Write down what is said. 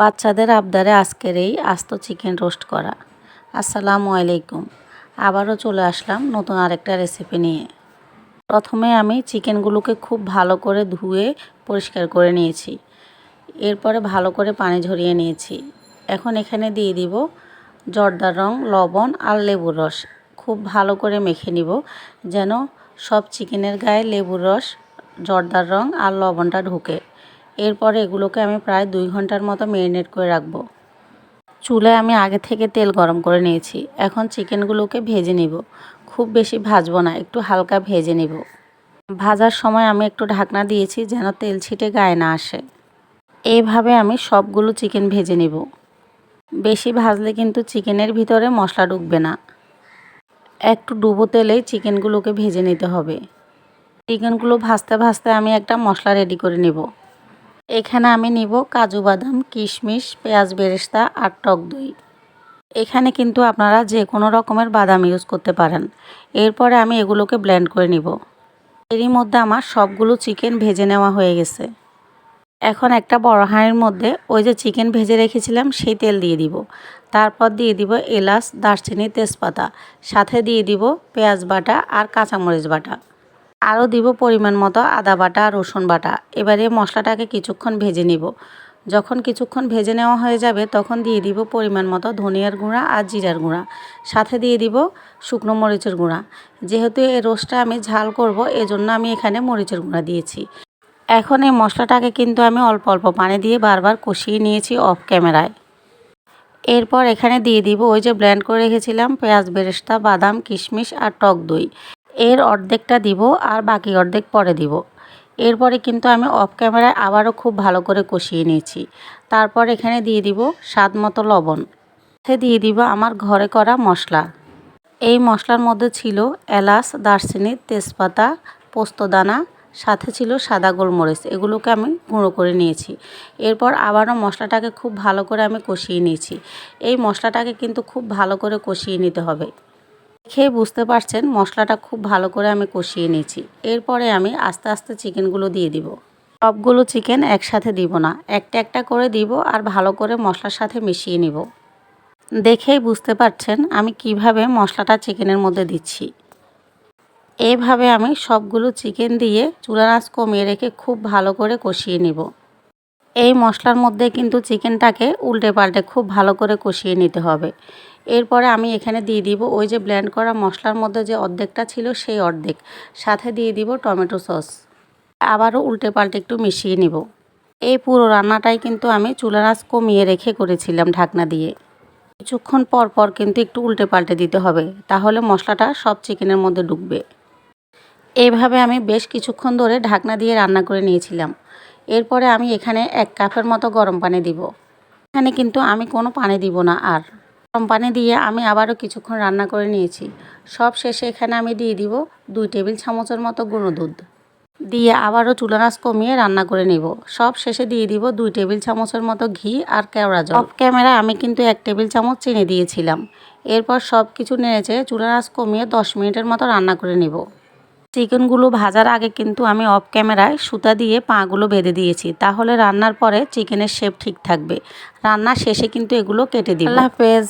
বাচ্চাদের আবদারে আজকের এই আস্ত চিকেন রোস্ট করা। আসসালামু আলাইকুম। আবারও চলে আসলাম নতুন আরেকটা রেসিপি নিয়ে। প্রথমে আমি চিকেনগুলোকে খুব ভালো করে ধুয়ে পরিষ্কার করে নিয়েছি। এরপরে ভালো করে পানি ঝরিয়ে নিয়েছি। এখন এখানে দিয়ে দিব জর্দার রং, লবণ আর লেবুর রস। খুব ভালো করে মেখে নিব যেন সব চিকেনের গায়ে লেবুর রস, জর্দার রং আর লবণটা ঢুকে। এরপরে এগুলোকে আমি প্রায় দুই ঘণ্টার মতো ম্যারিনেট করে রাখব। চুলায় আমি আগে থেকে তেল গরম করে নিয়েছি। এখন চিকেনগুলোকে ভেজে নিব। খুব বেশি ভাজবো না, একটু হালকা ভেজে নিব। ভাজার সময় আমি একটু ঢাকনা দিয়েছি যেন তেল ছিটে গায়ে না আসে। এইভাবে আমি সবগুলো চিকেন ভেজে নিব। বেশি ভাজলে কিন্তু চিকেনের ভিতরে মশলা ঢুকবে না। একটু ডুবো তেলেই চিকেনগুলোকে ভেজে নিতে হবে। চিকেনগুলো ভাজতে ভাজতে আমি একটা মশলা রেডি করে নিব। এখানে আমি নিব কাজু বাদাম, কিশমিশ, পেঁয়াজ, বেরেস্তা আর টক দই। এখানে কিন্তু আপনারা যে কোনো রকমের বাদাম ইউজ করতে পারেন। এরপরে আমি এগুলোকে ব্লেন্ড করে নিব। এরই মধ্যে আমার সবগুলো চিকেন ভেজে নেওয়া হয়ে গেছে। এখন একটা বড় হাঁড়ির মধ্যে ওই যে চিকেন ভেজে রেখেছিলাম, সেই তেল দিয়ে দিব। তারপর দিয়ে দিব এলাচ, দারচিনি, তেজপাতা। সাথে দিয়ে দিব পেঁয়াজ বাটা আর কাঁচামরিচ বাটা। আরও দিব পরিমাণ মতো আদা বাটা আর রসুন বাটা। এবারে মশলাটাকে কিছুক্ষণ ভেজে নিব। যখন কিছুক্ষণ ভেজে নেওয়া হয়ে যাবে, তখন দিয়ে দিব পরিমাণ মতো ধনিয়ার গুঁড়া আর জিরার গুঁড়া। সাথে দিয়ে দিব শুকনো মরিচের গুঁড়া। যেহেতু এই রোস্টটা আমি ঝাল করব, এজন্য আমি এখানে মরিচের গুঁড়া দিয়েছি। এখন এই মশলাটাকে কিন্তু আমি অল্প অল্প পানি দিয়ে বারবার কষিয়ে নিয়েছি অফ ক্যামেরায়। এরপর এখানে দিয়ে দিব ওই যে ব্ল্যান্ড করে রেখেছিলাম পেঁয়াজ, বেরেস্তা, বাদাম, কিশমিশ আর টক দই। এর অর্ধেকটা দিব আর বাকি অর্ধেক পরে দিব। এরপরে কিন্তু আমি অফ ক্যামেরায় আবারও খুব ভালো করে কষিয়ে নিয়েছি। তারপর এখানে দিয়ে দিব স্বাদ মতো লবণ। সাথে দিয়ে দিব আমার ঘরে করা মশলা। এই মশলার মধ্যে ছিল এলাচ, দারচিনি, তেজপাতা, পোস্তদানা, সাথে ছিল সাদা গোলমরিচ। এগুলোকে আমি গুঁড়ো করে নিয়েছি। এরপর আবারও মশলাটাকে খুব ভালো করে আমি কষিয়ে নিয়েছি। এই মশলাটাকে কিন্তু খুব ভালো করে কষিয়ে নিতে হবে। খেয়ে বুঝতে পারছেন মশলাটা খুব ভালো করে আমি কষিয়ে নিয়েছি। এরপরে আমি আস্তে আস্তে চিকেনগুলো দিয়ে দিব। সবগুলো চিকেন একসাথে দিব না, একটা একটা করে দিব আর ভালো করে মশলার সাথে মিশিয়ে নিব। দেখেই বুঝতে পারছেন আমি কীভাবে মশলাটা চিকেনের মধ্যে দিচ্ছি। এইভাবে আমি সবগুলো চিকেন দিয়ে চুলা আঁচ কমিয়ে রেখে খুব ভালো করে কষিয়ে নিব। এই মশলার মধ্যে কিন্তু চিকেনটাকে উল্টে পাল্টে খুব ভালো করে কষিয়ে নিতে হবে। এরপরে আমি এখানে দিয়ে দিব ওই যে ব্ল্যান্ড করা মশলার মধ্যে যে অর্ধেকটা ছিল সেই অর্ধেক। সাথে দিয়ে দিব টমেটো সস। আবারও উল্টে পাল্টে একটু মিশিয়ে নিব। এই পুরো রান্নাটাই কিন্তু আমি চুলার আঁচ কমিয়ে রেখে করেছিলাম ঢাকনা দিয়ে। কিছুক্ষণ পর পর কিন্তু একটু উল্টে পাল্টে দিতে হবে, তাহলে মশলাটা সব চিকেনের মধ্যে ঢুকবে। এইভাবে আমি বেশ কিছুক্ষণ ধরে ঢাকনা দিয়ে রান্না করে নিয়েছিলাম। এরপরে আমি এখানে এক কাপের মতো গরম পানি দিব। এখানে কিন্তু আমি কোনো পানি দিব না আর। গরম পানি দিয়ে আমি আবারও কিছুক্ষণ রান্না করে নিয়েছি। সব শেষে এখানে আমি দিয়ে দিব দুই টেবিল চামচের মতো গুঁড়ো দুধ। দিয়ে আবারও চুলানাস কমিয়ে রান্না করে নেব। সব শেষে দিয়ে দিব দুই টেবিল চামচের মতো ঘি আর কেওড়া জল। অফ ক্যামেরা আমি কিন্তু এক টেবিল চামচ চিনি দিয়েছিলাম। এরপর সব কিছু নেড়েছে চুলানাস কমিয়ে দশ মিনিটের মতো রান্না করে নিব। চিকেনগুলো ভাজার আগে কিন্তু আমি অফ ক্যামেরায় সুতা দিয়ে পাগুলো বেঁধে দিয়েছি। তাহলে রান্নার পরে চিকেনের শেপ ঠিক থাকবে। রান্না শেষে কিন্তু এগুলো কেটে দিই আল্লাহ হাফেজ।